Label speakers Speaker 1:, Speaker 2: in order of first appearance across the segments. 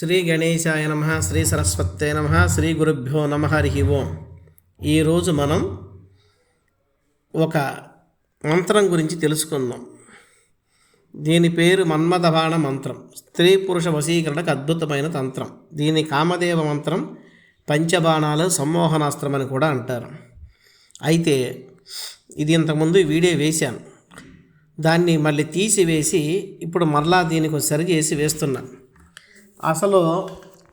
Speaker 1: శ్రీ గణేశాయ నమ శ్రీ సరస్వతే నమ శ్రీ గురుభ్యో నమ హరి ఓం. ఈరోజు మనం ఒక మంత్రం గురించి తెలుసుకుందాం. దీని పేరు మన్మథబాణ మంత్రం. స్త్రీ పురుష వశీకరణకు అద్భుతమైన తంత్రం. దీని కామదేవ మంత్రం పంచబాణాలు సమ్మోహనాస్త్రం అని కూడా అంటారు. అయితే ఇది ఇంతకుముందు వీడియో వేశాను. దాన్ని మళ్ళీ తీసివేసి ఇప్పుడు మరలా దీనికి సరి చేసి వేస్తున్నాను అసలు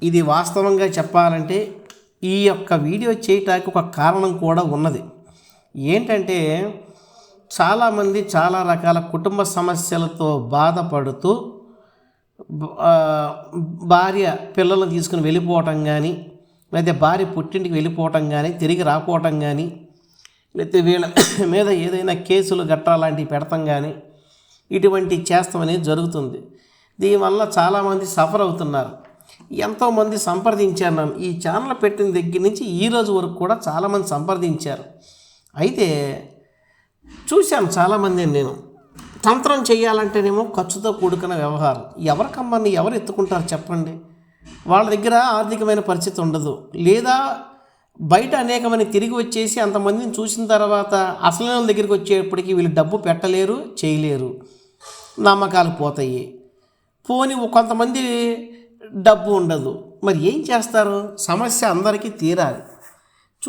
Speaker 1: ఇది వాస్తవంగా చెప్పాలంటే ఈ యొక్క వీడియో చేయటానికి ఒక కారణం కూడా ఉన్నది. ఏంటంటే చాలామంది చాలా రకాల కుటుంబ సమస్యలతో బాధపడుతూ భార్య పిల్లలను తీసుకుని వెళ్ళిపోవటం కానీ లేదా భార్య పుట్టింటికి వెళ్ళిపోవటం కానీ తిరిగి రాకపోవటం కానీ లేకపోతే వీళ్ళ మీద ఏదైనా కేసులు గట్రా లాంటివి పెడతాం కానీ ఇటువంటి చేస్తాం అనేది జరుగుతుంది. దీనివల్ల చాలామంది సఫర్ అవుతున్నారు. ఎంతోమంది సంప్రదించారు నన్ను. ఈ ఛానల్ పెట్టిన దగ్గర నుంచి ఈ రోజు వరకు కూడా చాలామంది సంప్రదించారు. అయితే చూశాను చాలామంది నేను. తంత్రం చేయాలంటేనేమో ఖర్చుతో కూడుకున్న వ్యవహారం. ఎవరికమ్మని ఎవరు ఎత్తుకుంటారు చెప్పండి. వాళ్ళ దగ్గర ఆర్థికమైన పరిస్థితి ఉండదు. లేదా బయట అనేకమంది తిరిగి వచ్చేసి అంతమందిని చూసిన తర్వాత అసలు దగ్గరికి వచ్చేప్పటికి వీళ్ళు డబ్బు పెట్టలేరు చేయలేరు. నమ్మకాలు పోతాయి. పోని కొంతమంది డబ్బు ఉండదు. మరి ఏం చేస్తారు? సమస్య అందరికీ తీరాలి.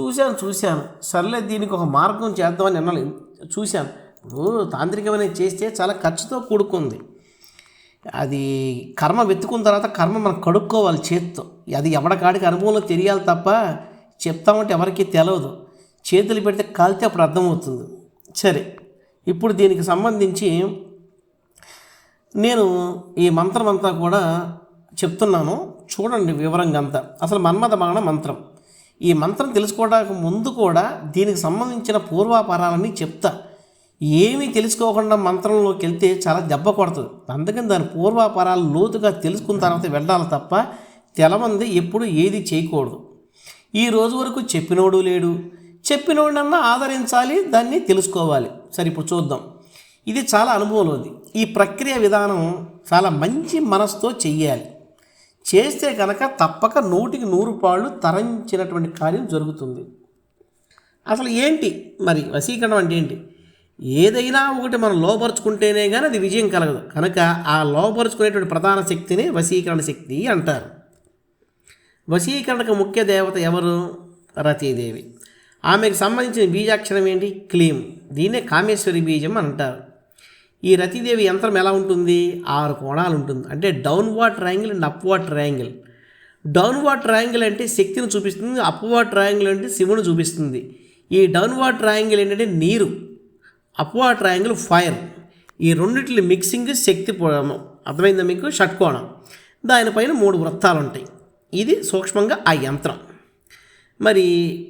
Speaker 1: చూశాను చూశాను. సర్లే దీనికి ఒక మార్గం చేద్దామని అన్నాను చూశాను. ఇప్పుడు తాంత్రికమైన చేస్తే చాలా ఖర్చుతో కూడుకుంది. అది కర్మ వెతుకున్న తర్వాత కర్మ మనం కడుక్కోవాలి చేత్తో. అది ఎవడకాడికి అనుభవంలో తెలియాలి తప్ప చెప్తామంటే ఎవరికీ తెలియదు చేతులు పెడితే కాలితే అప్పుడు అర్థమవుతుంది. సరే ఇప్పుడు దీనికి సంబంధించి నేను ఈ మంత్రం అంతా కూడా చెప్తున్నాను. చూడండి వివరంగా అంతా అసలు మన్మథ బాణ మంత్రం. ఈ మంత్రం తెలుసుకోవడానికి ముందు కూడా దీనికి సంబంధించిన పూర్వాపరాలన్నీ చెప్తా. ఏమీ తెలుసుకోకుండా మంత్రంలోకి వెళ్తే చాలా దెబ్బ కొడుతుంది. అందుకని దాని పూర్వాపరాలు లోతుగా తెలుసుకున్న తర్వాత వెళ్ళాలి తప్ప తెలమంది ఎప్పుడు ఏది చేయకూడదు. ఈ రోజు వరకు చెప్పినోడు లేడు. చెప్పినోడన్నా ఆదరించాలి దాన్ని తెలుసుకోవాలి. సరే ఇప్పుడు చూద్దాం. ఇది చాలా అనుభవంలోది. ఈ ప్రక్రియ విధానం చాలా మంచి మనసుతో చెయ్యాలి. చేస్తే కనుక తప్పక నూటికి నూరు పాళ్ళు తరంచినటువంటి కార్యం జరుగుతుంది. అసలు ఏంటి? మరి వశీకరణం అంటే ఏంటి? ఏదైనా ఒకటి మనం లోపరుచుకుంటేనే కానీ అది విజయం కలగదు. కనుక ఆ లోపరుచుకునేటువంటి ప్రధాన శక్తిని వశీకరణ శక్తి అంటారు. వశీకరణకు ముఖ్య దేవత ఎవరు? రతీదేవి. ఆమెకు సంబంధించిన బీజాక్షరం ఏంటి? క్లీం. దీన్నే కామేశ్వరి బీజం అని అంటారు. ఈ రతీదేవి యంత్రం ఎలా ఉంటుంది? ఆరు కోణాలు ఉంటుంది. అంటే downward triangle and upward triangle downward triangle అంటే శక్తిని చూపిస్తుంది అప్వార్డ్ ట్రయాంగిల్ అంటే శివుని చూపిస్తుంది. ఈ డౌన్వార్డ్ ట్రయాంగిల్ ఏంటంటే నీరు అప్వార్డ్ ట్రయాంగిల్ ఫైర్ ఈ రెండిట్ల మిక్సింగ్ శక్తి అర్థమైందా మీకు? షట్కోణం దానిపైన మూడు వృత్తాలు ఉంటాయి. ఇది సూక్ష్మంగా ఆ యంత్రం. మరి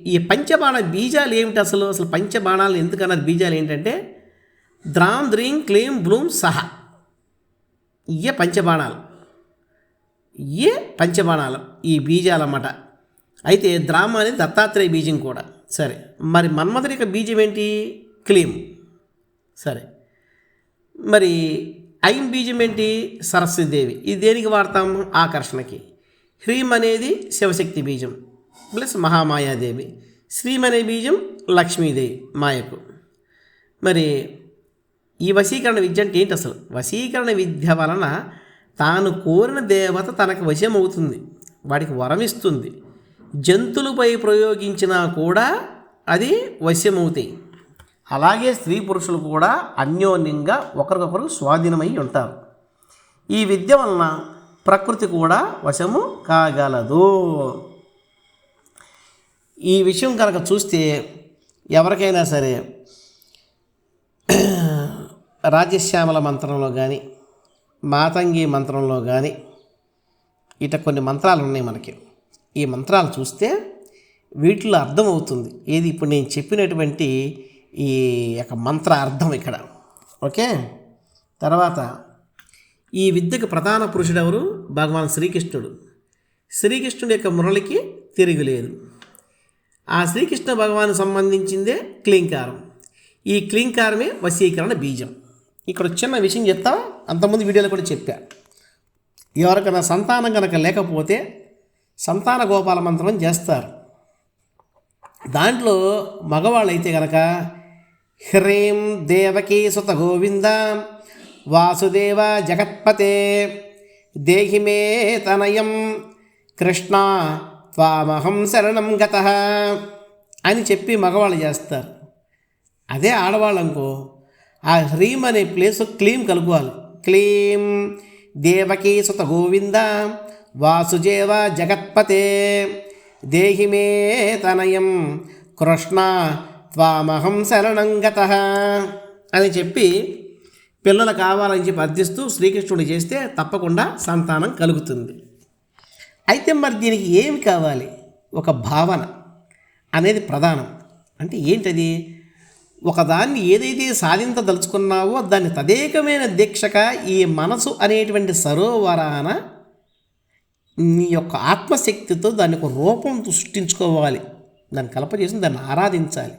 Speaker 1: ఈ పంచబాణ బీజాలు ఏమిటి అసలు? అసలు పంచబాణాలు ఎందుకన్నారు బీజాలు ఏంటంటే ద్రాం ద్రీం క్లీం బ్లూమ్ సహ ఇయే పంచబాణాలు ఇయే పంచబాణాలు ఈ బీజాలు అన్నమాట అయితే ద్రామ అనేది దత్తాత్రేయ బీజం కూడా సరే మరి మన్మధుడిక బీజం ఏంటి క్లీం సరే మరి ఐం బీజం ఏంటి సరస్వతీదేవి ఇది దేనికి వాడతాం ఆకర్షణకి హ్రీం అనేది శివశక్తి బీజం ప్లస్ మహామాయాదేవి శ్రీం అనే బీజం లక్ష్మీదేవి మాయకు మరి ఈ వశీకరణ విద్య అంటే ఏంటి అసలు? వశీకరణ విద్య వలన తాను కోరిన దేవత తనకు వశం అవుతుంది వాడికి వరం ఇస్తుంది జంతువులపై ప్రయోగించినా కూడా అది వశ్యమవుతాయి అలాగే స్త్రీ పురుషులు కూడా అన్యోన్యంగా ఒకరికొకరు స్వాధీనమై ఉంటారు. ఈ విద్య వలన ప్రకృతి కూడా వశము కాగలదు. ఈ విషయం కనుక చూస్తే ఎవరికైనా సరే రాజశ్యామల మంత్రంలో కానీ మాతంగి మంత్రంలో కానీ ఇట కొన్ని మంత్రాలు ఉన్నాయి మనకి. ఈ మంత్రాలు చూస్తే వీటిలో అర్థమవుతుంది. ఏది ఇప్పుడు నేను చెప్పినటువంటి ఈ యొక్క మంత్ర అర్థం ఇక్కడ. ఓకే? తర్వాత ఈ విద్యకు ప్రధాన పురుషుడు ఎవరు భగవాన్ శ్రీకృష్ణుడు. శ్రీకృష్ణుడి యొక్క మురళికి తిరుగులేదు ఆ శ్రీకృష్ణ భగవాన్ సంబంధించిందే క్లీంకారం. ఈ క్లీంకారమే వశీకరణ బీజం. ఇక్కడ చిన్న విషయం చెప్తా. అంతకుముందు వీడియోలో కూడా చెప్పా. ఎవరికైనా సంతానం కనుక లేకపోతే సంతాన గోపాల మంత్రం చేస్తారు. దాంట్లో మగవాళ్ళైతే కనుక హ్రీం దేవకీ సుత గోవింద వాసుదేవ జగత్పతే దేహిమే తనయం కృష్ణ త్వామహం శరణం గత అని చెప్పి మగవాళ్ళు చేస్తారు. అదే ఆడవాళ్ళనుకో ఆ హ్రీం అనే ప్లేస్ క్లీం కలుపుకోవాలి క్లీం దేవకీ సుత గోవింద. వాసుదేవ జగత్పతే. దేహి మే తనయం. కృష్ణ త్వామహం శరణంగత అని చెప్పి పిల్లలు కావాలని చెప్పి అర్థిస్తూ శ్రీకృష్ణుడు చేస్తే తప్పకుండా సంతానం కలుగుతుంది. అయితే మరి దీనికి ఏమి కావాలి? ఒక భావన అనేది ప్రధానం. అంటే ఏంటది? ఒకదాన్ని ఏదైతే సాధించదలుచుకున్నావో దాన్ని తదేకమైన దీక్షగా ఈ మనసు అనేటువంటి సరోవరాన నీ యొక్క ఆత్మశక్తితో దాన్ని ఒక రూపం సృష్టించుకోవాలి. దాన్ని కలపజేసి దాన్ని ఆరాధించాలి.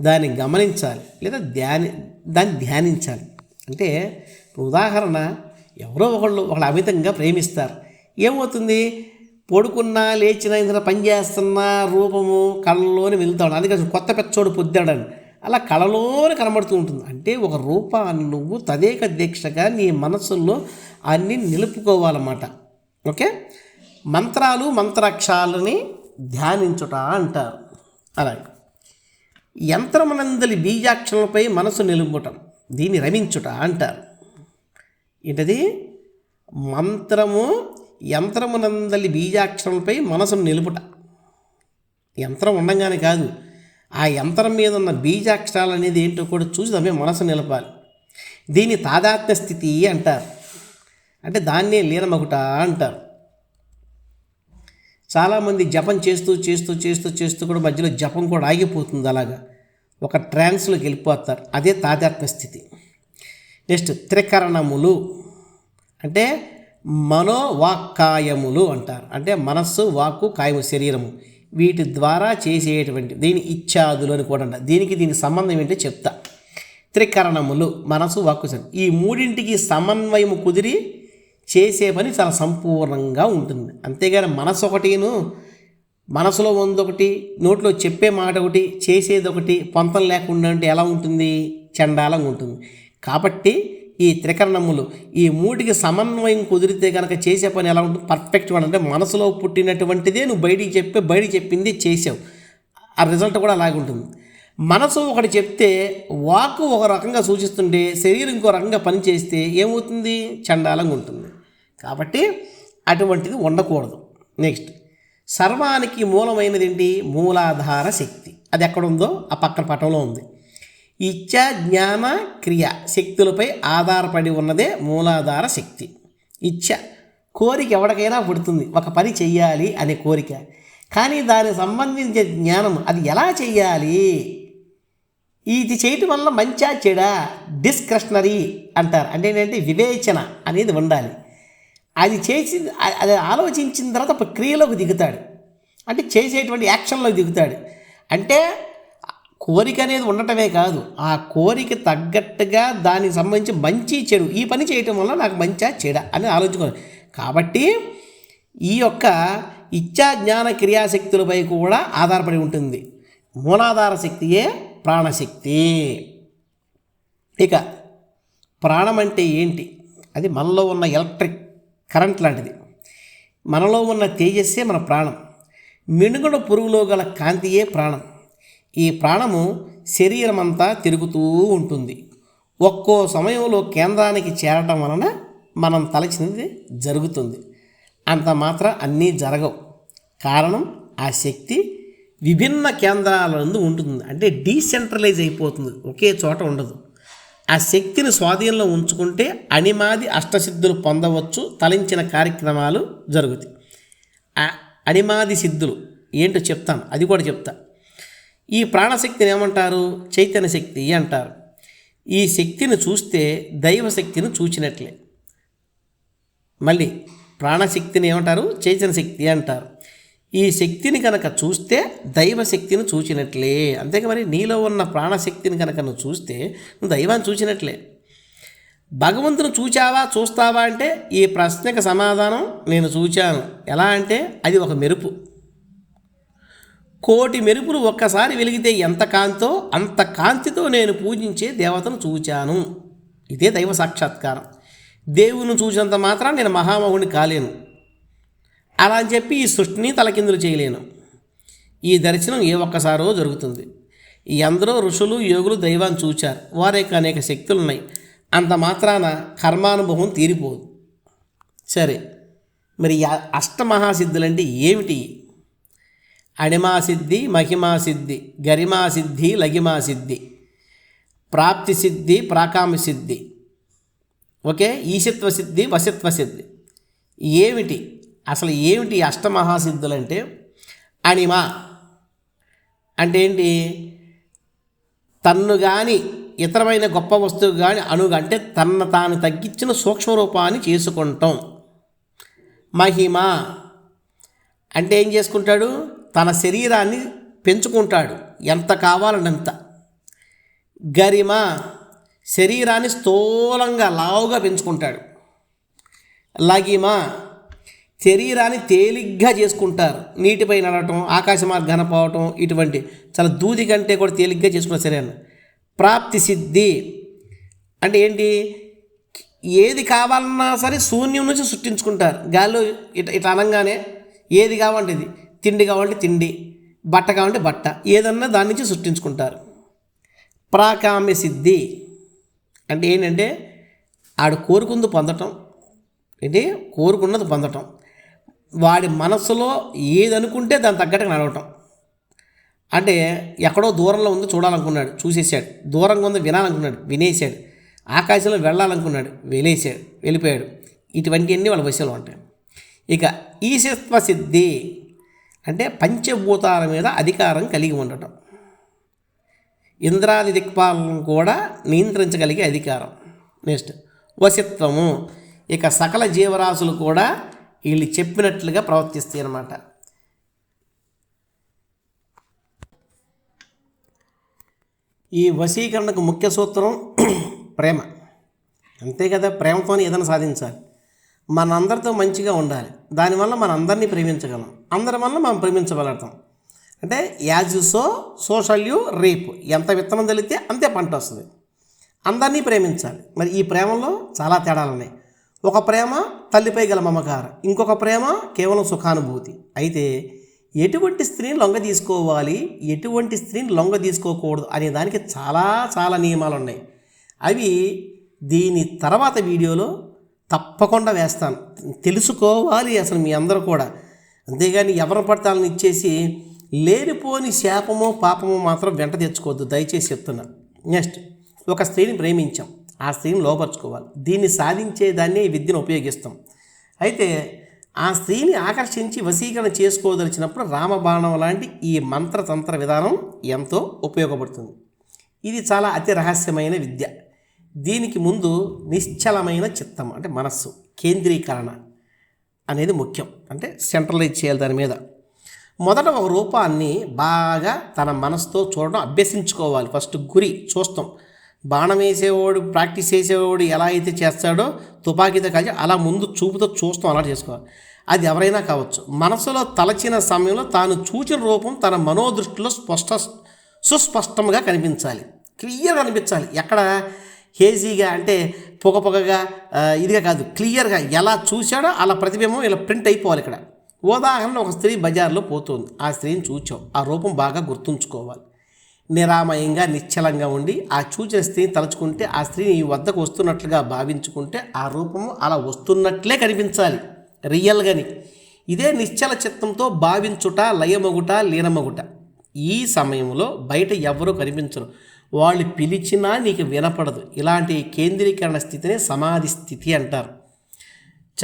Speaker 1: దాన్ని గమనించాలి. లేదా ధ్యాని దాన్ని ధ్యానించాలి. అంటే ఉదాహరణ ఎవరో ఒకళ్ళు ఒకళ్ళు అమితంగా ప్రేమిస్తారు. ఏమవుతుంది? పడుకున్నా లేచిన ఇంత పని చేస్తున్నా రూపము కళ్ళలోనే వెళ్తాడు. అందుకని కొత్త పెచ్చోడు పొద్దాడని. అలా కళలోనే కనబడుతూ ఉంటుంది. అంటే ఒక రూపాన్ని నువ్వు తదేక దీక్షగా నీ మనసుల్లో అన్ని నిలుపుకోవాలన్నమాట. ఓకే? మంత్రాలు మంత్రాక్షరాలని ధ్యానించుట అంటారు. అలాగే. యంత్రమునందలి బీజాక్షరలపై మనసు నిలుపుటం దీన్ని రమించుట అంటారు. ఏంటది? మంత్రము యంత్రమునందలి బీజాక్షరంపై మనసును నిలుపుట. యంత్రం ఉండగానే కాదు. ఆ యంత్రం మీద ఉన్న బీజాక్షరాలు అనేది ఏంటో కూడా చూసి దాని మనసు నిలపాలి. దీన్ని తాదాత్మ్య స్థితి అంటారు. అంటే దాన్నే లీనమగుట అంటారు. చాలామంది జపం చేస్తూ చేస్తూ చేస్తూ చేస్తూ కూడా మధ్యలో జపం కూడా ఆగిపోతుంది అలాగా. ఒక ట్రాన్స్లోకి వెళ్ళిపోతారు. అదే తాదాత్మ్య స్థితి. నెక్స్ట్ త్రికరణములు అంటే మనోవాక్కాయములు అంటారు. అంటే మనస్సు వాక్కు కాయము శరీరము. వీటి ద్వారా చేసేటువంటి దీని ఇచ్చాదులు అని కూడా దీనికి దీనికి సంబంధం ఏంటో చెప్తా. త్రికరణములు మనసు వాక్కు ఈ మూడింటికి సమన్వయము కుదిరి చేసే పని చాలా సంపూర్ణంగా ఉంటుంది. అంతేగాని మనసు ఒకటిను మనసులో ఉందొకటి నోట్లో చెప్పే మాట ఒకటి చేసేది ఒకటి పొంతం లేకుండా అంటే ఎలా ఉంటుంది? చండాలంగా ఉంటుంది. కాబట్టి ఈ త్రికరణములు. ఈ మూటికి సమన్వయం కుదిరితే కనుక చేసే పని ఎలా ఉంటుంది? పర్ఫెక్ట్గా అంటే మనసులో పుట్టినటువంటిదే నువ్వు బయటికి చెప్పి బయటికి చెప్పింది చేసావు. ఆ రిజల్ట్ కూడా అలాగే ఉంటుంది. మనసు ఒకటి చెప్తే వాక్ ఒక రకంగా సూచిస్తుంటే శరీరం ఇంకో రకంగా పనిచేస్తే ఏమవుతుంది? చండాలంగా ఉంటుంది. కాబట్టి అటువంటిది ఉండకూడదు. నెక్స్ట్ సర్వానికి మూలమైనది ఏంటి మూలాధార శక్తి. అది ఎక్కడుందో ఆ పక్కన పటంలో ఉంది. ఇచ్చ జ్ఞాన క్రియ శక్తులపై ఆధారపడి ఉన్నదే మూలాధార శక్తి. ఇచ్చ కోరిక ఎవరికైనా పుడుతుంది. ఒక పని చెయ్యాలి అనే కోరిక. కానీ దానికి సంబంధించిన జ్ఞానం అది ఎలా చెయ్యాలి? ఇది చేయటం వల్ల మంచా చెడా డిస్క్రషనరీ అంటారు. అంటే ఏంటంటే వివేచన అనేది ఉండాలి. అది చేసి అది ఆలోచించిన తర్వాత క్రియలోకి దిగుతాడు. అంటే చేసేటువంటి యాక్షన్లోకి దిగుతాడు. అంటే కోరిక అనేది ఉండటమే కాదు. ఆ కోరిక తగ్గట్టుగా దానికి సంబంధించి మంచి చెడు ఈ పని చేయటం వల్ల నాకు మంచా చెడ అని ఆలోచించుకోవాలి. కాబట్టి ఈ యొక్క ఇచ్చా జ్ఞాన క్రియాశక్తులపై కూడా ఆధారపడి ఉంటుంది. మూలాధార శక్తియే ప్రాణశక్తి. ఇక ప్రాణం అంటే ఏంటి? అది మనలో ఉన్న ఎలక్ట్రిక్ కరెంట్ లాంటిది. మనలో ఉన్న తేజస్సే మన ప్రాణం. మినుగుడు పురుగులో గల కాంతియే ప్రాణం. ఈ ప్రాణము శరీరమంతా తిరుగుతూ ఉంటుంది. ఒక్కో సమయంలో కేంద్రానికి చేరటం వలన మనం తలచినది జరుగుతుంది. అంత మాత్రం అన్నీ జరగవు. కారణం ఆ శక్తి విభిన్న కేంద్రాల నుండి ఉంటుంది. అంటే డీసెంట్రలైజ్ అయిపోతుంది. ఒకే చోట ఉండదు. ఆ శక్తిని స్వాధీనంలో ఉంచుకుంటే అణిమాది అష్టసిద్ధులు పొందవచ్చు. తలించిన కార్యక్రమాలు జరుగుతాయి. అణిమాది సిద్ధులు ఏంటో చెప్తాను. అది కూడా చెప్తాను ఈ ప్రాణశక్తిని ఏమంటారు? చైతన్య శక్తి అంటారు. ఈ శక్తిని చూస్తే దైవశక్తిని చూచినట్లే. మళ్ళీ ప్రాణశక్తిని ఏమంటారు? చైతన్య శక్తి అంటారు. ఈ శక్తిని కనుక చూస్తే దైవశక్తిని చూచినట్లే. అంతేగా మరి నీలో ఉన్న ప్రాణశక్తిని కనుక నువ్వు చూస్తే నువ్వు దైవాన్ని చూచినట్లే. భగవంతుని చూచావా చూస్తావా అంటే ఈ ప్రశ్నకు సమాధానం నేను చూచాను. ఎలా అంటే అది ఒక మెరుపు. కోటి మెరుపులు ఒక్కసారి వెలిగితే ఎంత కాంతో అంత కాంతితో నేను పూజించే దేవతను చూచాను. ఇదే దైవ సాక్షాత్కారం. దేవుని చూసినంత మాత్రం నేను మహామహుని కాలేను. అలా అని చెప్పి ఈ సృష్టిని తలకిందులు చేయలేను. ఈ దర్శనం ఏ ఒక్కసారో జరుగుతుంది. ఎందరో ఋషులు యోగులు దైవాన్ని చూచారు. వారి యొక్క అనేక శక్తులు ఉన్నాయి అంత మాత్రాన కర్మానుభవం తీరిపోదు. సరే. మరి అష్టమహాసిద్ధులంటే ఏమిటి? అణిమాసిద్ధి మహిమాసిద్ధి గరిమాసిద్ధి లగిమాసిద్ధి ప్రాప్తి సిద్ధి ప్రాకామి సిద్ధి ఓకే? ఈశత్వ సిద్ధి వశత్వ సిద్ధి ఏమిటి? అసలు ఏమిటి అష్టమహాసిద్ధులు అంటే అణిమ. అంటే ఏంటి? తన్ను కానీ ఇతరమైన గొప్ప వస్తువు కానీ అణుగు అంటే తన తాను తగ్గించిన సూక్ష్మ రూపాన్ని చేసుకుంటాం. మహిమ. అంటే ఏం చేసుకుంటాడు? తన శరీరాన్ని పెంచుకుంటాడు. ఎంత కావాలనంత. గరిమ శరీరాన్ని స్థూలంగా లావుగా పెంచుకుంటాడు. లగిమ శరీరాన్ని తేలిగ్గా చేసుకుంటారు. నీటిపై నడవటం ఆకాశ మార్గాన పోవటం ఇటువంటి చాలా దూది కంటే కూడా తేలిగ్గా చేసుకున్న శరీరాన్ని. ప్రాప్తి సిద్ధి అంటే ఏంటి? ఏది కావాలన్నా సరే శూన్యం నుంచి సృష్టించుకుంటారు. గాల్లో ఇట ఇట అనగానే ఏది కావాలంటే ఇది తిండి కావాలంటే తిండి బట్ట కావాలంటే బట్ట ఏదన్నా దాని నుంచి సృష్టించుకుంటారు. ప్రాకామ్య సిద్ధి అంటే ఏంటంటే ఆడు కోరుకుంది పొందటం ఏంటి? కోరుకున్నది పొందటం. వాడి మనస్సులో ఏది అనుకుంటే దాని తగ్గట్టుగా నడవటం. అంటే ఎక్కడో దూరంలో ఉందో చూడాలనుకున్నాడు చూసేసాడు. దూరంగా ఉందో వినాలనుకున్నాడు వినేసాడు. ఆకాశంలో వెళ్ళాలనుకున్నాడు వెళ్ళేసాడు వెళ్ళిపోయాడు. ఇటువంటివన్నీ వాళ్ళ వశంలో ఉంటాయి. ఇక ఈశత్వ సిద్ధి అంటే పంచభూతాల మీద అధికారం కలిగి ఉండటం. ఇంద్రాది దిక్పాలను కూడా నియంత్రించగలిగే అధికారం. నెక్స్ట్ వసిత్వము ఇక సకల జీవరాశులు కూడా వీళ్ళు చెప్పినట్లుగా ప్రవర్తిస్తాయి అన్నమాట. ఈ వశీకరణకు ముఖ్య సూత్రం ప్రేమ. అంతే కదా ప్రేమతోనే ఏదైనా సాధించాలి. మనందరితో మంచిగా ఉండాలి. దానివల్ల మన అందరినీ ప్రేమించగలం. అందరి వల్ల మనం ప్రేమించగలుగుతాం. అంటే as you sow so shall you reap. ఎంత విత్తనం తెలితే అంతే పంట వస్తుంది. అందరినీ ప్రేమించాలి. మరి ఈ ప్రేమలో చాలా తేడాలు ఉన్నాయి. ఒక ప్రేమ తల్లిపై గల మమకారం. ఇంకొక ప్రేమ కేవలం సుఖానుభూతి. అయితే ఎటువంటి స్త్రీని లొంగ తీసుకోవాలి ఎటువంటి స్త్రీని లొంగ తీసుకోకూడదు అనే దానికి చాలా చాలా నియమాలు ఉన్నాయి. అవి దీని తర్వాత వీడియోలో తప్పకుండా వేస్తాను. తెలుసుకోవాలి అసలు మీ అందరూ కూడా. అంతేగాని ఎవరు పడతాలని ఇచ్చేసి లేనిపోని శాపమో పాపమో మాత్రం వెంట తెచ్చుకోవద్దు. దయచేసి చెప్తున్నా. నెక్స్ట్ ఒక స్త్రీని ప్రేమించాం. ఆ స్త్రీని లోపరుచుకోవాలి. దీన్ని సాధించేదాన్ని ఈ విద్యను ఉపయోగిస్తాం. అయితే ఆ స్త్రీని ఆకర్షించి వశీకరణ చేసుకోదలిచినప్పుడు రామబాణం లాంటి ఈ మంత్రతంత్ర విధానం ఎంతో ఉపయోగపడుతుంది. ఇది చాలా అతి రహస్యమైన విద్య. దీనికి ముందు నిశ్చలమైన చిత్తం అంటే మనస్సు కేంద్రీకరణ అనేది ముఖ్యం. అంటే సెంట్రలైజ్ చేయాలి దాని మీద. మొదట ఒక రూపాన్ని బాగా తన మనసుతో చూడడం అభ్యసించుకోవాలి. ఫస్ట్ గురి చూస్తాం. బాణం వేసేవాడు ప్రాక్టీస్ చేసేవాడు ఎలా అయితే చేస్తాడో తుపాకీతో కలిసి అలా ముందు చూపుతో చూస్తాం అలా చేసుకోవాలి. అది ఎవరైనా కావచ్చు. మనసులో తలచిన సమయంలో తాను చూచిన రూపం తన మనోదృష్టిలో స్పష్ట సుస్పష్టంగా కనిపించాలి. క్లియర్గా కనిపించాలి ఎక్కడ? హేజీగా అంటే పొగ పొగగా ఇదిగా కాదు క్లియర్గా ఎలా చూశాడో అలా ప్రతిబింబం ఇలా ప్రింట్ అయిపోవాలి ఇక్కడ. ఉదాహరణ ఒక స్త్రీ బజార్లో పోతుంది. ఆ స్త్రీని చూచావు. ఆ రూపం బాగా గుర్తుంచుకోవాలి. నిరామయంగా నిశ్చలంగా ఉండి ఆ చూచిన స్త్రీని తలుచుకుంటే ఆ స్త్రీ నీ వద్దకు వస్తున్నట్లుగా భావించుకుంటే ఆ రూపము అలా వస్తున్నట్లే కనిపించాలి. రియల్గాని. ఇదే నిశ్చల చిత్తంతో భావించుట లయమగుట లీనమగుట. ఈ సమయంలో బయట ఎవరూ కనిపించరు. వాళ్ళు పిలిచినా నీకు వినపడదు. ఇలాంటి కేంద్రీకరణ స్థితిని సమాధి స్థితి అంటారు.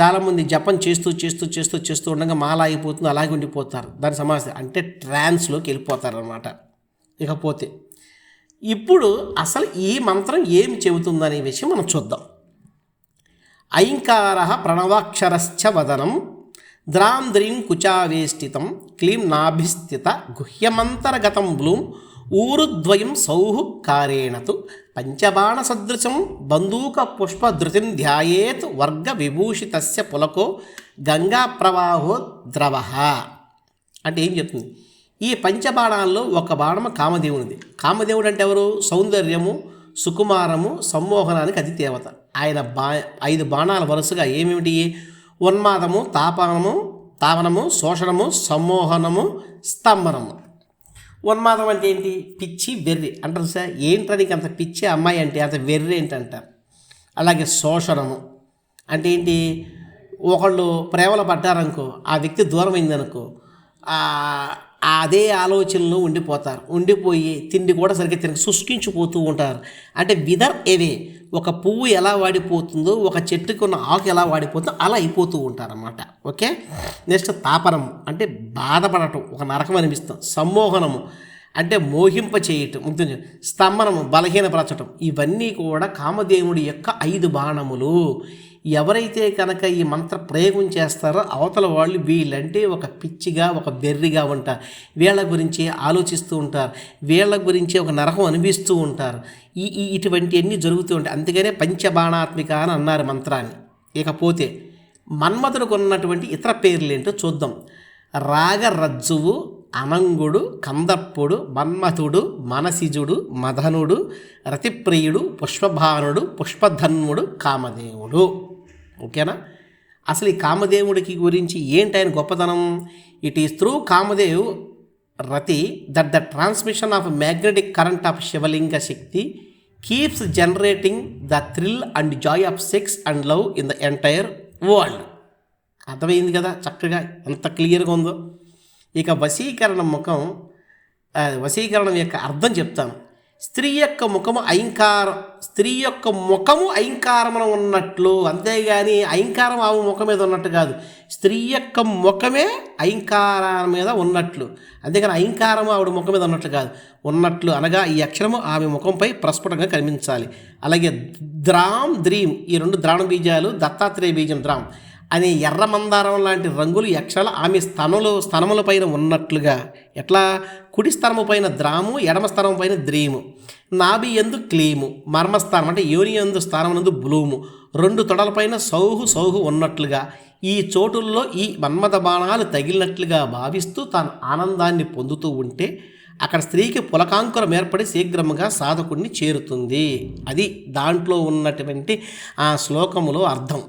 Speaker 1: చాలామంది జపం చేస్తూ చేస్తూ చేస్తూ చేస్తూ ఉండగా మాల అయిపోతుంది అలాగే ఉండిపోతారు. దాని సమాధి అంటే ట్రాన్స్లోకి వెళ్ళిపోతారు అనమాట ఇకపోతే ఇప్పుడు అసలు ఈ మంత్రం ఏమి చెబుతుందనే విషయం మనం చూద్దాం. ఐంకార ప్రణవాక్షరశ్చ వదనం ద్రాం ద్రీం కుచావేష్టితం క్లీం నాభిస్థిత గుహ్యమంతరగతం బ్లూం ఊరుద్వయం సౌహు కారేణతు పంచబాణ సదృశం బందూక పుష్పధృతిం ధ్యాయేత్ వర్గ విభూషిత పులకో గంగా ప్రవాహో ద్రవ. అంటే ఏం చెప్తుంది? ఈ పంచబాణాల్లో ఒక బాణము కామదేవునిది. కామదేవుడు అంటే ఎవరు సౌందర్యము సుకుమారము సమ్మోహనానికి అతి దేవత ఆయన బా ఐదు బాణాల వరుసగా ఏమిటి ఉన్మాదము తాపనము తావనము శోషణము సమ్మోహనము స్తంభనము. ఉన్మాదం అంటే ఏంటి? పిచ్చి వెర్రి. అంటారు సార్ ఏంటని అంత పిచ్చి అమ్మాయి అంటే అంత వెర్రి ఏంటంటారు అలాగే శోషణము అంటే ఏంటి? ఒకళ్ళు ప్రేమలో పడ్డారనుకో ఆ వ్యక్తి దూరం అయిందనుకో ఆ- అదే ఆలోచనలో ఉండిపోతారు. ఉండిపోయి తిండి కూడా సరిగ్గా తినక శుష్కించిపోతూ ఉంటారు. అంటే విదర్ ఎవే. ఒక పువ్వు ఎలా వాడిపోతుందో ఒక చెట్టుకు ఉన్న ఆకు ఎలా వాడిపోతుందో అలా అయిపోతూ ఉంటారన్నమాట. ఓకే? నెక్స్ట్ తాపనము అంటే బాధపడటం ఒక నరకం అనిపిస్తాం సమ్మోహనము అంటే మోహింప చేయటం ముగ్ధం చేయటం. స్తంభనము బలహీనపరచటం. ఇవన్నీ కూడా కామదేవుడి యొక్క ఐదు బాణములు. ఎవరైతే కనుక ఈ మంత్ర ప్రయోగం చేస్తారో అవతల వాళ్ళు వీళ్ళంటే ఒక పిచ్చిగా ఒక బెర్రిగా ఉంటారు. వీళ్ళ గురించి ఆలోచిస్తూ ఉంటారు. వీళ్ళ గురించి ఒక నరకం అనిపిస్తూ ఉంటారు. ఈ ఈ ఇటువంటివన్నీ జరుగుతూ ఉంటాయి. అందుకనే పంచబాణాత్మిక అని అన్నారు మంత్రాన్ని. ఇకపోతే మన్మధుడికి ఉన్నటువంటి ఇతర పేర్లు ఏంటో చూద్దాం. రాగరజ్జువు అనంగుడు కందప్పుడు మన్మథుడు మనసిజుడు మదనుడు రతిప్రియుడు పుష్పభానుడు పుష్పధన్ముడు కామదేవుడు ఓకేనా? అసలు ఈ కామదేవుడికి గురించి ఏంటి ఆయన గొప్పతనం? It is through Kamadev Rati that the transmission of magnetic current of Shivalinga Shakti keeps generating the thrill and joy of sex and love in the entire world. అర్థమైంది కదా? చక్కగా ఎంత క్లియర్గా ఉందో? ఇక వశీకరణ ముఖం వశీకరణం యొక్క అర్థం చెప్తాను. స్త్రీ యొక్క ముఖము ఐంకారం స్త్రీ యొక్క ముఖము ఐంకారమున ఉన్నట్లు. అంతేగాని అయింకారం ఆమె ముఖం మీద ఉన్నట్టు కాదు. స్త్రీ యొక్క ముఖమే ఐంకారం మీద ఉన్నట్లు. అంతేగాని ఐంకారము ఆవిడ ముఖం మీద ఉన్నట్లు కాదు. ఉన్నట్లు అనగా ఈ అక్షరము ఆమె ముఖంపై ప్రస్ఫుటంగా కనిపించాలి. అలాగే ద్రామ్ ద్రీమ్ ఈ రెండు ద్రాణ బీజాలు దత్తాత్రేయ బీజం ద్రామ్ అనే ఎర్ర మందారం లాంటి రంగులు ఈ ఆమె స్తనములు స్తనముల పైన ఉన్నట్లుగా. ఎట్లా? కుడి స్థనము పైన ద్రాము ఎడమ స్థనం పైన ద్రీము. నాభి ఎందు క్లీము మర్మస్థానం అంటే యోని ఎందు స్థానమునందు బ్లూము. రెండు తొడలపైన సౌహు సౌహు ఉన్నట్లుగా. ఈ చోటుల్లో ఈ మన్మథ బాణాలు తగిలినట్లుగా భావిస్తూ తాను ఆనందాన్ని పొందుతూ ఉంటే అక్కడ స్త్రీకి పులకాంకురం ఏర్పడి శీఘ్రముగా సాధకుడిని చేరుతుంది. అది దాంట్లో ఉన్నటువంటి ఆ శ్లోకములో అర్థం.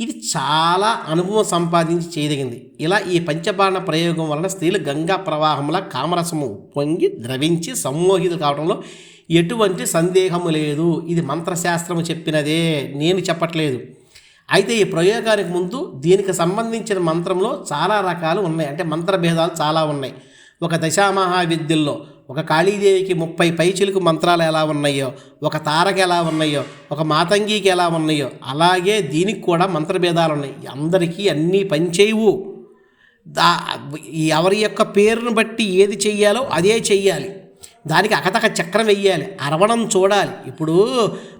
Speaker 1: ఇది చాలా అనుభవం సంపాదించి చేయదగింది. ఇలా ఈ పంచబాణ ప్రయోగం వలన స్త్రీలు గంగా ప్రవాహంలా కామరసము పొంగి ద్రవించి సమ్మోహితులు కావడంలో ఎటువంటి సందేహము లేదు. ఇది మంత్రశాస్త్రము చెప్పినదే. నేను చెప్పట్లేదు. అయితే ఈ ప్రయోగానికి ముందు దీనికి సంబంధించిన మంత్రంలో చాలా రకాలు ఉన్నాయి. అంటే మంత్రభేదాలు చాలా ఉన్నాయి. ఒక దశామహావిద్యల్లో ఒక కాళీదేవికి ముప్పై పైచిలకు మంత్రాలు ఎలా ఉన్నాయో ఒక తారకి ఎలా ఉన్నాయో ఒక మాతంగికి ఎలా ఉన్నాయో అలాగే దీనికి కూడా మంత్రభేదాలు ఉన్నాయి. అందరికీ అన్నీ పనిచేయవు. దా ఎవరి యొక్క పేరును బట్టి ఏది చెయ్యాలో అదే చెయ్యాలి. దానికి అకతక చక్రం వెయ్యాలి అరవడం చూడాలి. ఇప్పుడు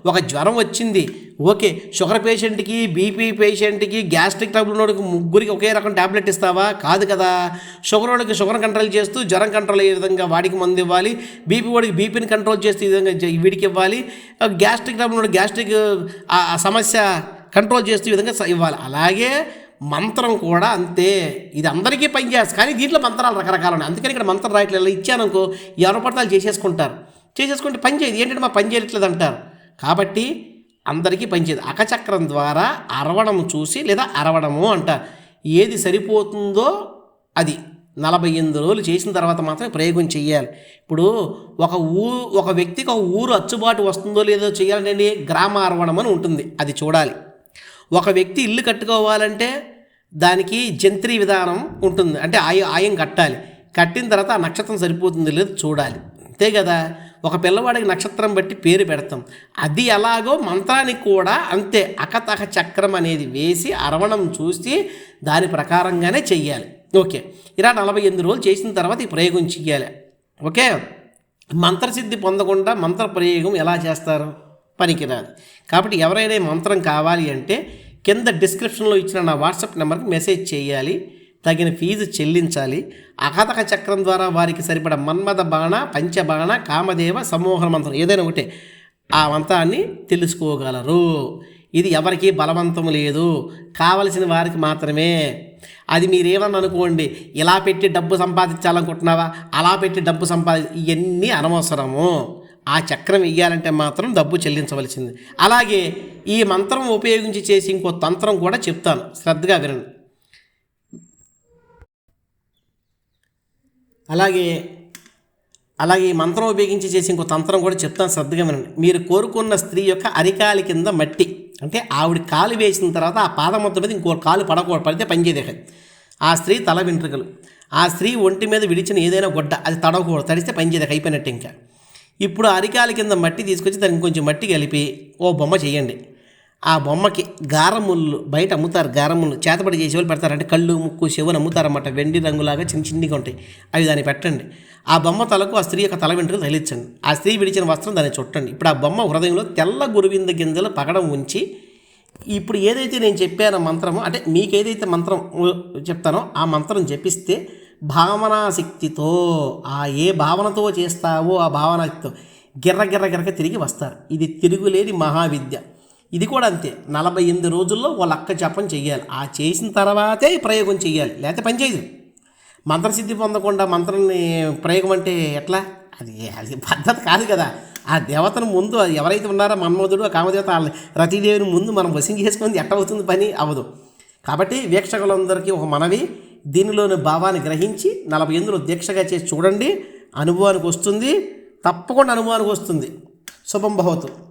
Speaker 1: ఒక జ్వరం వచ్చింది. ఓకే షుగర్ పేషెంట్కి బీపీ పేషెంట్కి గ్యాస్ట్రిక్ ట్రబుల్ ఉన్నోడికి ముగ్గురికి ఒకే రకం ట్యాబ్లెట్ ఇస్తావా? కాదు కదా. షుగర్ వాడికి షుగర్ కంట్రోల్ చేస్తూ జ్వరం కంట్రోల్ అయ్యే విధంగా వాడికి మందు ఇవ్వాలి. బీపీ వాడికి బీపీని కంట్రోల్ చేస్తూ ఈ విధంగా వీడికి ఇవ్వాలి. గ్యాస్ట్రిక్ ట్రబుల్ ఉన్నోడు గ్యాస్ట్రిక్ సమస్య కంట్రోల్ చేస్తూ ఈ విధంగా ఇవ్వాలి. అలాగే మంత్రం కూడా అంతే. ఇది అందరికీ పనిచేస్తుంది కానీ దీంట్లో మంత్రాలు రకరకాలు ఉన్నాయి. అందుకని ఇక్కడ మంత్రం రాయట్లేదు. ఇచ్చాననుకో ఎవరు పడతాలు చేసేసుకుంటారు. చేసేసుకుంటే పని చేయదు. ఏంటంటే మా పని చేయట్లేదు అంటారు. కాబట్టి అందరికీ పనిచేయదు అకచక్రం ద్వారా అరవణము చూసి లేదా అరవడము అంటారు. ఏది సరిపోతుందో అది నలభై ఎనిమిది రోజులు చేసిన తర్వాత మాత్రమే ప్రయోగం చేయాలి. ఇప్పుడు ఒక ఊ ఒక వ్యక్తికి ఒక ఊరు అచ్చుబాటు వస్తుందో లేదో చేయాలంటే గ్రామ అరవణం అని ఉంటుంది. అది చూడాలి. ఒక వ్యక్తి ఇల్లు కట్టుకోవాలంటే దానికి జంత్రి విధానం ఉంటుంది. అంటే ఆయ ఆయం కట్టాలి. కట్టిన తర్వాత ఆ నక్షత్రం సరిపోతుంది లేదు చూడాలి. అంతే కదా? ఒక పిల్లవాడికి నక్షత్రం బట్టి పేరు పెడతాం. అది ఎలాగో మంత్రానికి కూడా అంతే. అకతక చక్రం అనేది వేసి అరవణం చూసి దాని ప్రకారంగానే చెయ్యాలి. ఓకే. ఇలా నలభై ఎనిమిది రోజులు చేసిన తర్వాత ఈ ప్రయోగం చెయ్యాలి. ఓకే? మంత్రసిద్ధి పొందకుండా మంత్ర ప్రయోగం ఎలా చేస్తారు? పనికిరాదు. కాబట్టి ఎవరైనా మంత్రం కావాలి అంటే కింద డిస్క్రిప్షన్లో ఇచ్చిన నా వాట్సాప్ నెంబర్కి మెసేజ్ చేయాలి తగిన ఫీజు చెల్లించాలి. అహతక చక్రం ద్వారా వారికి సరిపడ మన్మథ బాణ పంచబాణ కామదేవ సమూహ మంత్రం ఏదైనా ఒకటే ఆ మంత్రాన్ని తెలుసుకోగలరు. ఇది ఎవరికీ బలవంతం లేదు. కావలసిన వారికి మాత్రమే. అది మీరేమన్నా అనుకోండి ఇలా పెట్టి డబ్బు సంపాదించాలనుకుంటున్నావా? అలా పెట్టి డబ్బు సంపాది ఇవన్నీ అనవసరము. ఆ చక్రం ఇయ్యాలంటే మాత్రం డబ్బు చెల్లించవలసింది. అలాగే ఈ మంత్రం ఉపయోగించి చేసి ఇంకో తంత్రం కూడా చెప్తాను. శ్రద్ధగా వినండి. అలాగే అలాగే ఈ మంత్రం ఉపయోగించి చేసి ఇంకో తంత్రం కూడా చెప్తాను. శ్రద్ధగా వినండి. మీరు కోరుకున్న స్త్రీ యొక్క అరికాలి కింద మట్టి అంటే ఆవిడ కాలు వేసిన తర్వాత ఆ పాదం మొత్తం మీద ఇంకో కాలు పడకూడదు పడితే పనిచేయదు ఆ స్త్రీ తల వెంట్రుకలు. ఆ స్త్రీ ఒంటి మీద విడిచిన ఏదైనా గొడ్డ అది తడవకూడదు తడిస్తే పనిచేయదు అయిపోయినట్టు ఇంకా. ఇప్పుడు అరికాల కింద మట్టి తీసుకొచ్చి దానికి కొంచెం మట్టి కలిపి ఓ బొమ్మ చేయండి. ఆ బొమ్మకి గారముళ్ళు బయట అమ్ముతారు గారములు. చేతబడి చేసేవాళ్ళు పెడతారు అంటే కళ్ళు ముక్కు చెవుని అమ్ముతారన్నమాట. వెండి రంగులాగా చిన్న చిన్నగా ఉంటాయి. అవి దాన్ని పెట్టండి. ఆ బొమ్మ తలకు ఆ స్త్రీ యొక్క తల వెంట్రుకలు తగిలించండి. ఆ స్త్రీ విడిచిన వస్త్రం దాన్ని చుట్టండి. ఇప్పుడు ఆ బొమ్మ హృదయంలో తెల్ల గురువింద గింజలు పగడం ఉంచి ఇప్పుడు ఏదైతే నేను చెప్పానో మంత్రము అంటే మీకు ఏదైతే మంత్రం చెప్తానో ఆ మంత్రం జపిస్తే భావనాశక్తితో ఆ ఏ భావనతో చేస్తావో ఆ భావనతో గిర్ర గిర్ర గిర్రక తిరిగి వస్తారు. ఇది తిరుగులేని మహావిద్య. ఇది కూడా అంతే. నలభై ఎనిమిది రోజుల్లో వాళ్ళ అక్క జపం చేయాలి ఆ చేసిన తర్వాతే ప్రయోగం చేయాలి లేకపోతే పని చేయదు. మంత్రసిద్ధి పొందకుండా మంత్రాన్ని ప్రయోగం అంటే ఎట్లా? అది అది పద్ధతి కాదు కదా. ఆ దేవతను ముందు అది ఎవరైతే ఉన్నారో మన్మధుడు ఆ కామదేవత వాళ్ళ రతీదేవిని ముందు మనం వసింగ్ చేసుకుంది ఎట్ట అవుతుంది పని? అవ్వదు. కాబట్టి వీక్షకులందరికీ ఒక మనవి. దీనిలోని భావాన్ని గ్రహించి నలభై ఎనిమిదిలో దీక్షగా చేసి చూడండి అనుభవానికి వస్తుంది తప్పకుండా అనుభవానికి వస్తుంది. శుభం భవతు.